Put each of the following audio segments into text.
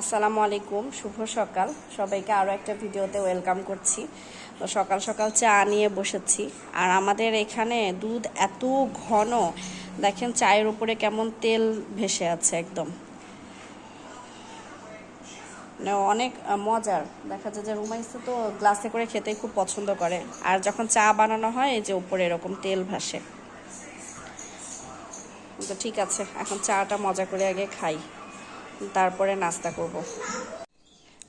আসসালামু আলাইকুম, শুভ সকাল। সবাইকে আরও একটা ভিডিওতে ওয়েলকাম করছি। তো সকাল সকাল চা নিয়ে বসেছি। আর আমাদের এখানে দুধ এত ঘন, দেখেন চায়ের উপরে কেমন তেল ভেসে আছে একদম। মানে অনেক মজার। দেখা যায় যে রুমাইসে তো গ্লাসে করে খেতে খুব পছন্দ করে। আর যখন চা বানানো হয়, এই যে উপরে এরকম তেল ভাসে। তো ঠিক আছে, এখন চাটা মজা করে আগে খাই। তারপরে নাস্তা করব।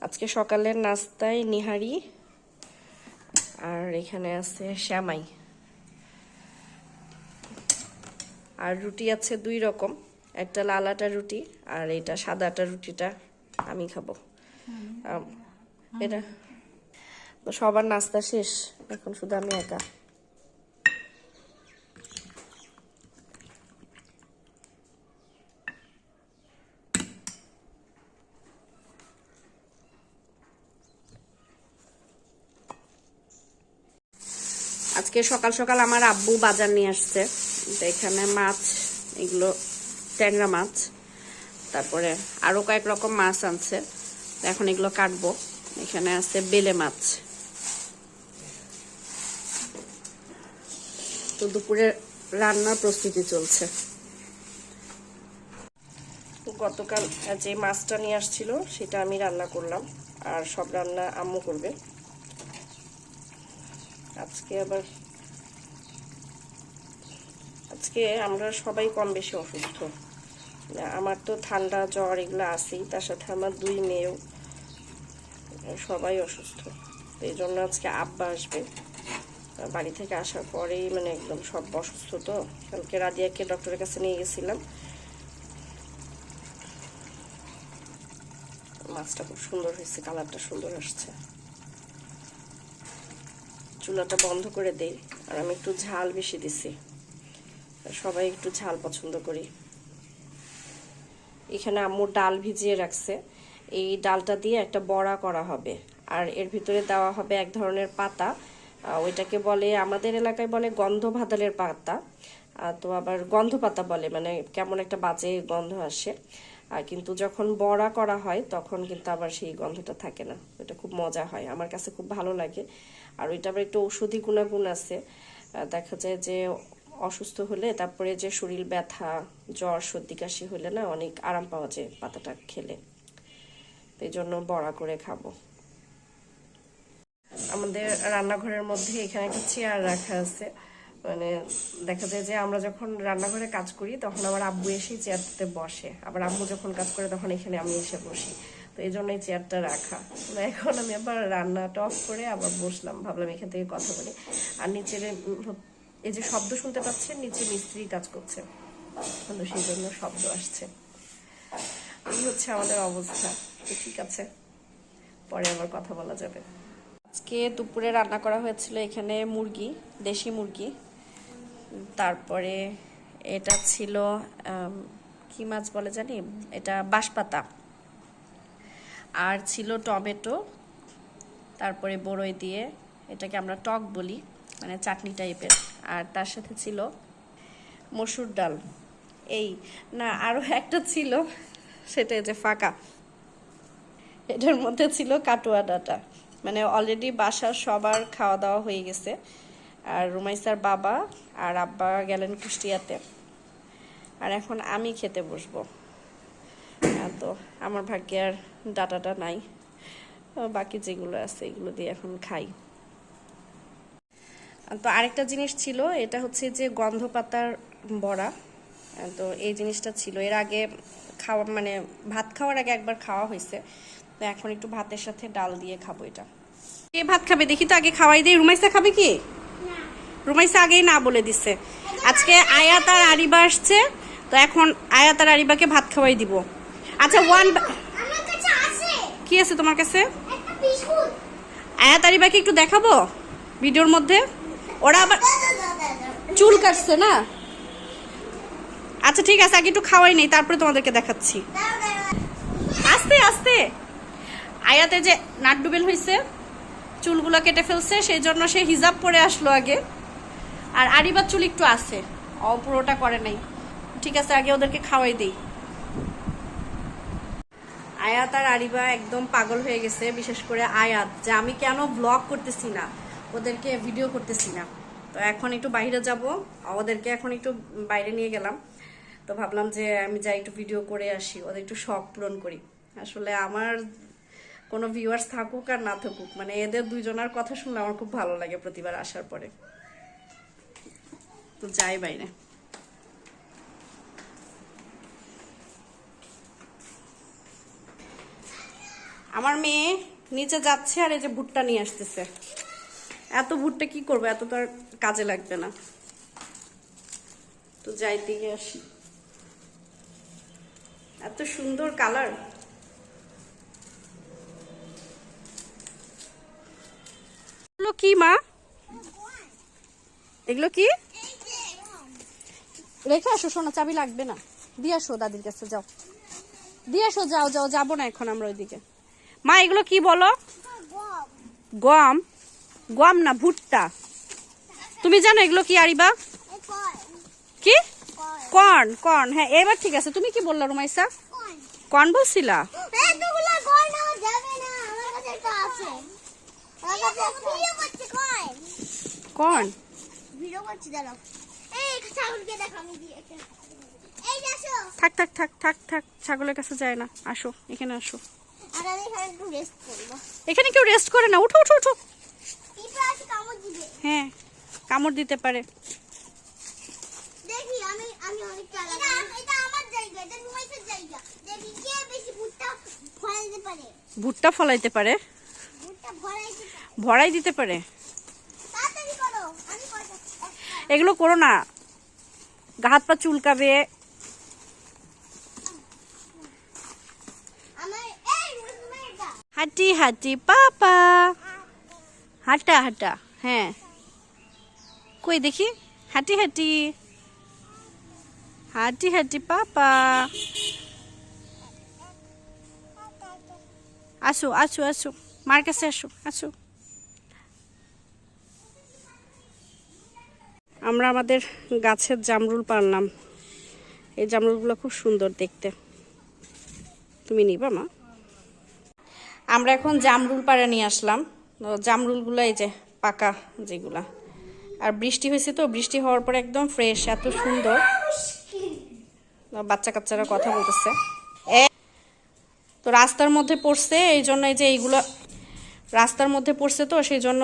আজকে সকালের নাস্তায় নিহারি আর এখানে আছে শ্যামাই। আর রুটি আছে দুই রকম, একটা লাল আটা রুটি আর এটা সাদা আটা রুটিটা আমি খাব। এটা? সবার নাস্তা শেষ, এখন শুধু আমি একা। আজকে সকাল সকাল আমার আব্বু বাজার নিয়ে আসছে। তো এখানে মাছ, এগুলো ট্যাংরা মাছ, তারপরে আরও কয়েক রকম মাছ আনছে। এখন এগুলো কাটবো। এখানে আছে বেলে মাছ। তো দুপুরে রান্নার প্রস্তুতি চলছে। গতকাল যে মাছটা নিয়ে আসছিল, সেটা আমি রান্না করলাম। আর সব রান্না আম্মু করবে। আজকে আবার আজকে আমরা সবাই কম বেশি অসুস্থ। আমার তো ঠান্ডা, জ্বর এগুলো আছেই, তার সাথে আমার দুই মেয়েও সবাই অসুস্থ। এই জন্য আজকে আব্বা আসবে। বাড়ি থেকে আসার পরেই মানে একদম সব অসুস্থ তো, কালকে রাদিয়াকে ডক্টরের কাছে নিয়ে গেছিলাম। মাছটা খুব সুন্দর হয়েছে, কালারটা সুন্দর আসছে। চুলাটা বন্ধ করে দেই আর আমি একটু ঝাল বেশি দিছি। সবাই একটু ঝাল পছন্দ করি। এখানে আম্মু ডাল ভিজিয়ে রাখছে। এই ডালটা দিয়ে একটা বড়া করা হবে। আর এর ভিতরে দেওয়া হবে এক ধরনের পাতা। ওইটাকে বলে, আমাদের এলাকায় বলে গন্ধ ভাদালের পাতা তো আবার গন্ধ পাতা বলে মানে কেমন একটা বাজে গন্ধ আসে। আর কিন্তু যখন বড়া করা হয়, তখন কিন্তু আবার সেই গন্ধটা থাকে না। এটা খুব মজা হয়। আমার কাছে খুব ভালো লাগে। আর ওইটা আবার একটু ঔষধি গুণাগুণ আছে। দেখা যায় যে অসুস্থ হলে তারপরে যে শরীর ব্যথা, জ্বর, সর্দি, কাশি হলে না অনেক আরাম পাওয়া যায় পাতাটা খেলে। এই জন্য বড়া করে খাব। আমাদের রান্নাঘরের মধ্যে এখানে একটা চেয়ার রাখা আছে। মানে দেখা যায় যে আমরা যখন রান্নাঘরে কাজ করি, তখন আমার আব্বু এসে চেয়ারটাতে বসে। আবার আব্বু যখন কাজ করে, তখন এখানে আমি এসে বসি। তো এই জন্যই চেয়ারটা রাখা। এখন আমি আবার রান্নাটা অফ করে আবার বসলাম। ভাবলাম এখান থেকে কথা বলি। আর নিচের এই যে শব্দ শুনতে পাচ্ছেন, নিচে মিস্ত্রি কাজ করছে। তো সেই জন্য শব্দ আসছে। এই হচ্ছে আমাদের অবস্থা। তো ঠিক আছে, পরে আবার কথা বলা যাবে। আজকে দুপুরে রান্না করা হয়েছিল এখানে মুরগি, দেশি মুরগি। তারপরে এটা ছিল কি মাছ বলে জানি? এটা বাঁশপাতা। আর ছিল টমেটো, তারপরে বড়ই দিয়ে এটাকে আমরা টক বলি মানে চাটনি টাইপের। আর তার সাথে ছিল মসুর ডাল। এই, না আরও একটা ছিল, সেটা যে ফাঁকা। এটার মধ্যে ছিল কাটুয়া ডাটা। মানে অলরেডি বাসার সবার খাওয়া দাওয়া হয়ে গেছে। আর রুমাইসার বাবা আর আব্বা গেলেন কুষ্টিয়াতে। আর এখন আমি খেতে বসবো। তো আমার ভাগ্যে আর ডাটাটা নাই। বাকি যেগুলো আছে এগুলো দিয়ে এখন খাই। তো আরেকটা জিনিস ছিল, এটা হচ্ছে যে গন্ধ পাতার বড়া তো এই জিনিসটা ছিল। এর আগে খাওয়া মানে ভাত খাওয়ার আগে একবার খাওয়া হয়েছে। তো এখন একটু ভাতের সাথে ডাল দিয়ে খাব এটা। কে ভাত খাবে? দেখি তো আগে খাওয়াই দিই। রুমাইসা খাবে কি? রুমাইসা আগেই না বলে দিছে। আজকে আয়াত আর আরিবা আসছে তো এখন আয়াত আর আরিবাকে ভাত খাওয়াই দিব। আচ্ছা ওয়ান কি আছে তোমার কাছে? আয়াত আরিবাকে একটু দেখাবো ভিডিওর মধ্যে? ওরা আবার চুল কাটছে না? আচ্ছা ঠিক আছে আগে একটু খাওয়াই নেই তারপরে তোমাদেরকে দেখাচ্ছি। আস্তে আস্তে। আয়াতে যে নাট ডুবেল হয়েছে চুলগুলো কেটে ফেলছে সেই জন্য সে হিজাব পরে আসলো আগে। আর আরিবার চুল একটু আছে। ও পুরোটা করে নাই। ঠিক আছে, আগে ওদেরকে খাওয়াই দিই। আয়াত আর আরিবা একদম পাগল হয়ে গেছে, বিশেষ করে আয়াত, যে আমি কেন ব্লগ করতেছি না? ওদেরকে ভিডিও করতেছি না। তো এখন একটু বাইরে যাব। ওদেরকে এখন একটু বাইরে নিয়ে গেলাম। তো ভাবলাম যে আমি যাই একটু ভিডিও করে আসি, ওদের একটু শখ পূরণ করি। আসলে আমার কোনো ভিউয়ার্স থাকুক আর না থাকুক মানে এদের দুইজনের কথা শুনলে আমার খুব ভালো লাগে প্রতিবার আসার পরে। তো যাই বাইরে। আমার মেয়ে নিচে যাচ্ছে আর এই যে ভুট্টা নিয়ে আসতেছে। এত ভুট্টা কি করব? এত তো কাজে লাগবে না। তো যাই দিকে আসি। এত সুন্দর কালার। কি মা? এগুলো কি? রেখে আসো, সোনা, চাবি লাগবে না। দিয়ে আসো দাদির কাছে, যাও। দিয়ে আসো, যাও যাও, যাব না এখন আমরা ওইদিকে। মা, এগুলো কি বলো? গম। গম না, ভুট্টা। তুমি জানো এগুলো কি, আরিবা? কি? Corn corn. হ্যাঁ এবার ঠিক আছে। তুমি কি বললা, রুমাইসা? কর্ন বলছিলা? কর্ন? থাক থাক থাক থাক থাক ছাগলের কাছে যায় না। আসো এখানে আসো। এখানে কেউ রেস্ট করে না। উঠো উঠো উঠো। হ্যাঁ কামড় দিতে পারে। ভুট্টা ফলাইতে পারে। ভরাই দিতে পারে তাড়াতাড়ি করো আমি করব এগুলো করো না। গা হাত পা চুলকাবে। হাঁটি হাঁটি পাপা। হাঁটা হাঁটা হ্যাঁ। কই দেখি? হাঁটি হাঁটি। হাঁটি হাঁটি পাপা। আসো আসো আসো। মার কাছে আসো আসো। আমরা আমাদের গাছের জামরুল পারলাম। এই জামরুলগুলো খুব সুন্দর দেখতে। তুমি নিবা, মা। আমরা এখন জামরুল পাড়া নিয়ে আসলাম। জামরুলগুলো এই যে পাকা যেগুলা। আর বৃষ্টি হয়েছে তো, বৃষ্টি হওয়ার পরে একদম ফ্রেশ এত সুন্দর। বাচ্চা কাচ্চারা কথা বলতেছে। তো রাস্তার মধ্যে পড়ছে, এই জন্য এই যে এইগুলো রাস্তার মধ্যে পড়ছে তো, সেই জন্য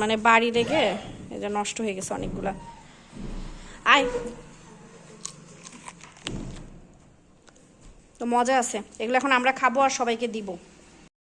মানে বাড়ি রেখে এই যে নষ্ট হয়ে গেছে অনেকগুলা। আয়। তো মজা আছে। এগুলো এখন আমরা খাব আর সবাইকে দিব।